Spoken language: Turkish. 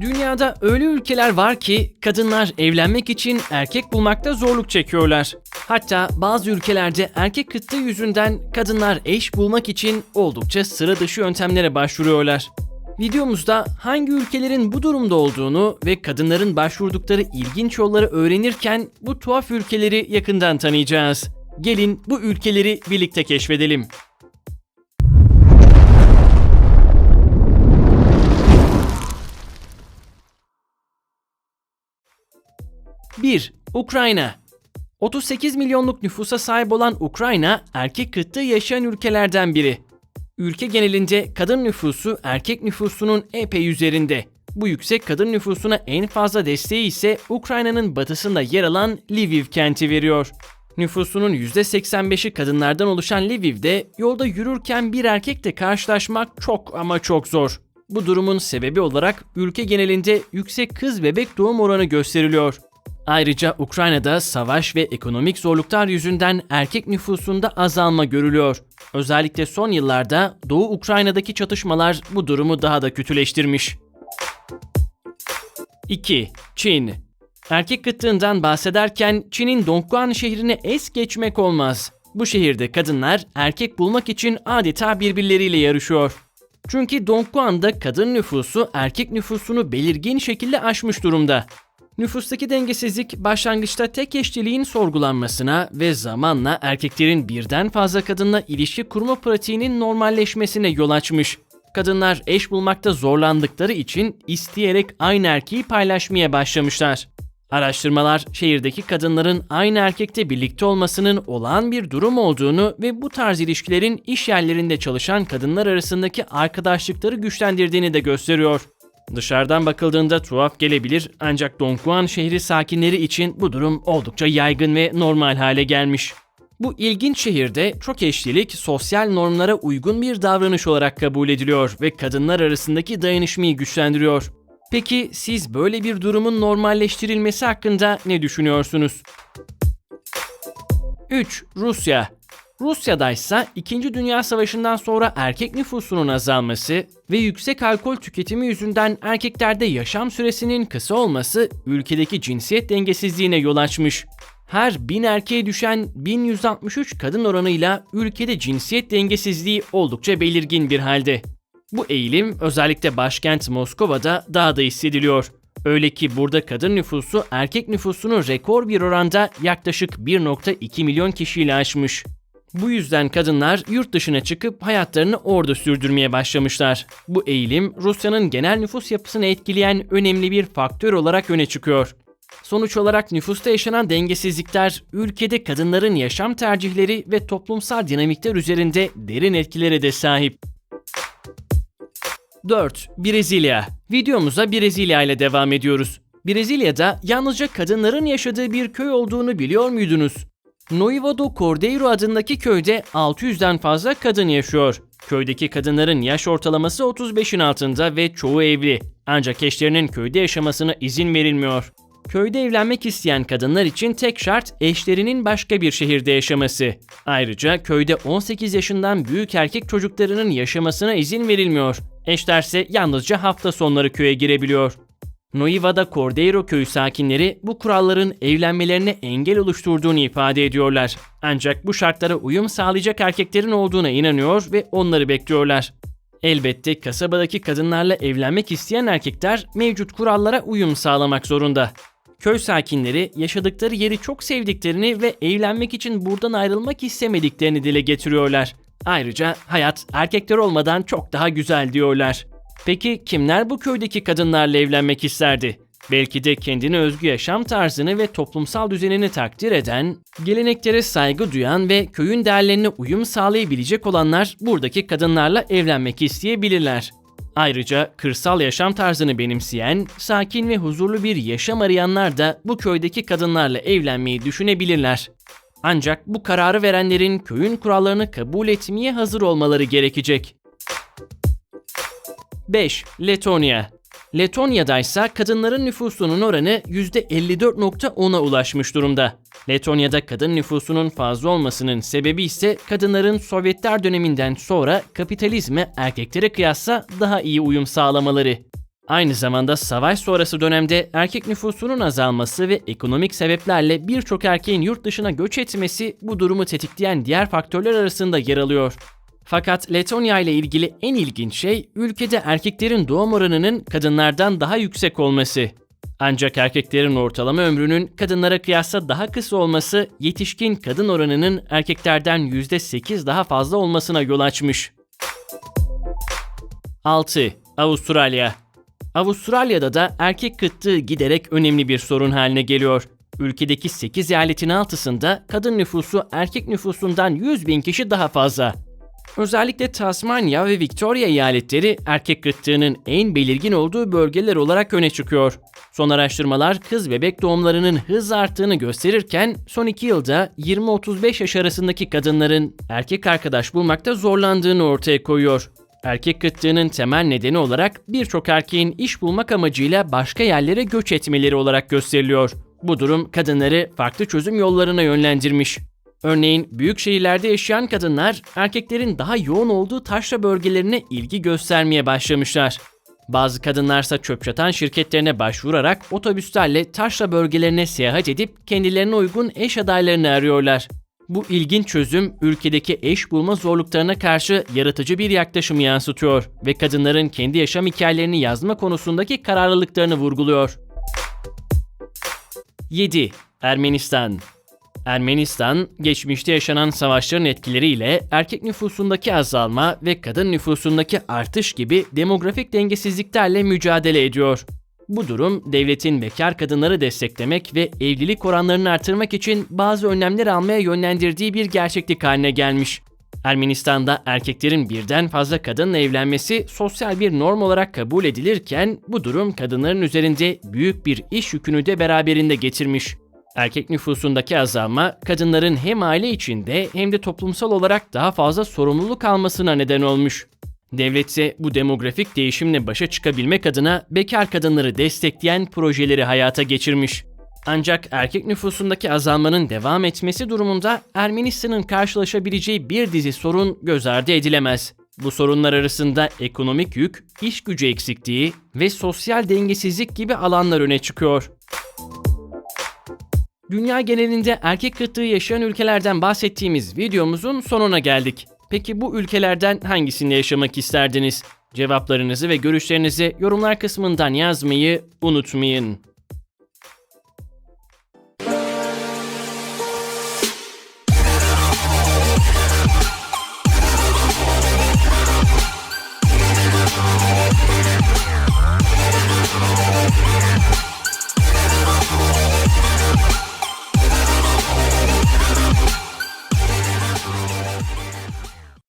Dünyada öyle ülkeler var ki kadınlar evlenmek için erkek bulmakta zorluk çekiyorlar. Hatta bazı ülkelerde erkek kıtlığı yüzünden kadınlar eş bulmak için oldukça sıra dışı yöntemlere başvuruyorlar. Videomuzda hangi ülkelerin bu durumda olduğunu ve kadınların başvurdukları ilginç yolları öğrenirken bu tuhaf ülkeleri yakından tanıyacağız. Gelin bu ülkeleri birlikte keşfedelim. 1. Ukrayna 38 milyonluk nüfusa sahip olan Ukrayna, erkek kıtlığı yaşayan ülkelerden biri. Ülke genelinde kadın nüfusu erkek nüfusunun epey üzerinde. Bu yüksek kadın nüfusuna en fazla desteği ise Ukrayna'nın batısında yer alan Lviv kenti veriyor. Nüfusunun %85'i kadınlardan oluşan Lviv'de yolda yürürken bir erkekle karşılaşmak çok ama çok zor. Bu durumun sebebi olarak ülke genelinde yüksek kız bebek doğum oranı gösteriliyor. Ayrıca Ukrayna'da savaş ve ekonomik zorluklar yüzünden erkek nüfusunda azalma görülüyor. Özellikle son yıllarda Doğu Ukrayna'daki çatışmalar bu durumu daha da kötüleştirmiş. 2. Çin Erkek kıtlığından bahsederken Çin'in Dongguan şehrine es geçmek olmaz. Bu şehirde kadınlar erkek bulmak için adeta birbirleriyle yarışıyor. Çünkü Dongguan'da kadın nüfusu erkek nüfusunu belirgin şekilde aşmış durumda. Nüfustaki dengesizlik başlangıçta tek eşliliğin sorgulanmasına ve zamanla erkeklerin birden fazla kadınla ilişki kurma pratiğinin normalleşmesine yol açmış. Kadınlar eş bulmakta zorlandıkları için isteyerek aynı erkeği paylaşmaya başlamışlar. Araştırmalar şehirdeki kadınların aynı erkekte birlikte olmasının olağan bir durum olduğunu ve bu tarz ilişkilerin iş yerlerinde çalışan kadınlar arasındaki arkadaşlıkları güçlendirdiğini de gösteriyor. Dışarıdan bakıldığında tuhaf gelebilir ancak Dongguan şehri sakinleri için bu durum oldukça yaygın ve normal hale gelmiş. Bu ilginç şehirde çok eşlilik sosyal normlara uygun bir davranış olarak kabul ediliyor ve kadınlar arasındaki dayanışmayı güçlendiriyor. Peki siz böyle bir durumun normalleştirilmesi hakkında ne düşünüyorsunuz? 3. Rusya Rusya'da ise 2. Dünya Savaşı'ndan sonra erkek nüfusunun azalması ve yüksek alkol tüketimi yüzünden erkeklerde yaşam süresinin kısa olması ülkedeki cinsiyet dengesizliğine yol açmış. Her 1000 erkeğe düşen 1163 kadın oranıyla ülkede cinsiyet dengesizliği oldukça belirgin bir halde. Bu eğilim özellikle başkent Moskova'da daha da hissediliyor. Öyle ki burada kadın nüfusu erkek nüfusunu rekor bir oranda yaklaşık 1.2 milyon kişiyle aşmış. Bu yüzden kadınlar yurt dışına çıkıp hayatlarını orada sürdürmeye başlamışlar. Bu eğilim Rusya'nın genel nüfus yapısını etkileyen önemli bir faktör olarak öne çıkıyor. Sonuç olarak nüfusta yaşanan dengesizlikler ülkede kadınların yaşam tercihleri ve toplumsal dinamikler üzerinde derin etkilere de sahip. 4. Brezilya. Videomuza Brezilya ile devam ediyoruz. Brezilya'da yalnızca kadınların yaşadığı bir köy olduğunu biliyor muydunuz? Noiva do Cordeiro adındaki köyde 600'den fazla kadın yaşıyor. Köydeki kadınların yaş ortalaması 35'in altında ve çoğu evli. Ancak eşlerinin köyde yaşamasına izin verilmiyor. Köyde evlenmek isteyen kadınlar için tek şart eşlerinin başka bir şehirde yaşaması. Ayrıca köyde 18 yaşından büyük erkek çocuklarının yaşamasına izin verilmiyor. Eşlerse yalnızca hafta sonları köye girebiliyor. Noiva'da Cordeiro köyü sakinleri bu kuralların evlenmelerine engel oluşturduğunu ifade ediyorlar. Ancak bu şartlara uyum sağlayacak erkeklerin olduğuna inanıyor ve onları bekliyorlar. Elbette kasabadaki kadınlarla evlenmek isteyen erkekler mevcut kurallara uyum sağlamak zorunda. Köy sakinleri yaşadıkları yeri çok sevdiklerini ve evlenmek için buradan ayrılmak istemediklerini dile getiriyorlar. Ayrıca hayat erkekler olmadan çok daha güzel diyorlar. Peki kimler bu köydeki kadınlarla evlenmek isterdi? Belki de kendine özgü yaşam tarzını ve toplumsal düzenini takdir eden, geleneklere saygı duyan ve köyün değerlerine uyum sağlayabilecek olanlar buradaki kadınlarla evlenmek isteyebilirler. Ayrıca kırsal yaşam tarzını benimseyen, sakin ve huzurlu bir yaşam arayanlar da bu köydeki kadınlarla evlenmeyi düşünebilirler. Ancak bu kararı verenlerin köyün kurallarını kabul etmeye hazır olmaları gerekecek. 5. Letonya Letonya'da ise kadınların nüfusunun oranı %54.10'a ulaşmış durumda. Letonya'da kadın nüfusunun fazla olmasının sebebi ise kadınların Sovyetler döneminden sonra kapitalizme erkeklere kıyasla daha iyi uyum sağlamaları. Aynı zamanda savaş sonrası dönemde erkek nüfusunun azalması ve ekonomik sebeplerle birçok erkeğin yurt dışına göç etmesi bu durumu tetikleyen diğer faktörler arasında yer alıyor. Fakat Letonya ile ilgili en ilginç şey ülkede erkeklerin doğum oranının kadınlardan daha yüksek olması. Ancak erkeklerin ortalama ömrünün kadınlara kıyasla daha kısa olması yetişkin kadın oranının erkeklerden %8 daha fazla olmasına yol açmış. 6. Avustralya Avustralya'da da erkek kıtlığı giderek önemli bir sorun haline geliyor. Ülkedeki 8 eyaletin altısında kadın nüfusu erkek nüfusundan 100 bin kişi daha fazla. Özellikle Tasmanya ve Victoria eyaletleri erkek kıtlığının en belirgin olduğu bölgeler olarak öne çıkıyor. Son araştırmalar kız bebek doğumlarının hızla arttığını gösterirken son 2 yılda 20-35 yaş arasındaki kadınların erkek arkadaş bulmakta zorlandığını ortaya koyuyor. Erkek kıtlığının temel nedeni olarak birçok erkeğin iş bulmak amacıyla başka yerlere göç etmeleri olarak gösteriliyor. Bu durum kadınları farklı çözüm yollarına yönlendirmiş. Örneğin büyük şehirlerde yaşayan kadınlar erkeklerin daha yoğun olduğu taşra bölgelerine ilgi göstermeye başlamışlar. Bazı kadınlarsa çöp çatan şirketlerine başvurarak otobüslerle taşra bölgelerine seyahat edip kendilerine uygun eş adaylarını arıyorlar. Bu ilginç çözüm ülkedeki eş bulma zorluklarına karşı yaratıcı bir yaklaşım yansıtıyor ve kadınların kendi yaşam hikayelerini yazma konusundaki kararlılıklarını vurguluyor. 7. Ermenistan Ermenistan, geçmişte yaşanan savaşların etkileriyle erkek nüfusundaki azalma ve kadın nüfusundaki artış gibi demografik dengesizliklerle mücadele ediyor. Bu durum devletin bekar kadınları desteklemek ve evlilik oranlarını artırmak için bazı önlemler almaya yönlendirdiği bir gerçeklik haline gelmiş. Ermenistan'da erkeklerin birden fazla kadınla evlenmesi sosyal bir norm olarak kabul edilirken bu durum kadınların üzerinde büyük bir iş yükünü de beraberinde getirmiş. Erkek nüfusundaki azalma kadınların hem aile içinde hem de toplumsal olarak daha fazla sorumluluk almasına neden olmuş. Devlet ise bu demografik değişimle başa çıkabilmek adına bekar kadınları destekleyen projeleri hayata geçirmiş. Ancak erkek nüfusundaki azalmanın devam etmesi durumunda Ermenistan'ın karşılaşabileceği bir dizi sorun göz ardı edilemez. Bu sorunlar arasında ekonomik yük, iş gücü eksikliği ve sosyal dengesizlik gibi alanlar öne çıkıyor. Dünya genelinde erkek kıtlığı yaşayan ülkelerden bahsettiğimiz videomuzun sonuna geldik. Peki bu ülkelerden hangisinde yaşamak isterdiniz? Cevaplarınızı ve görüşlerinizi yorumlar kısmından yazmayı unutmayın.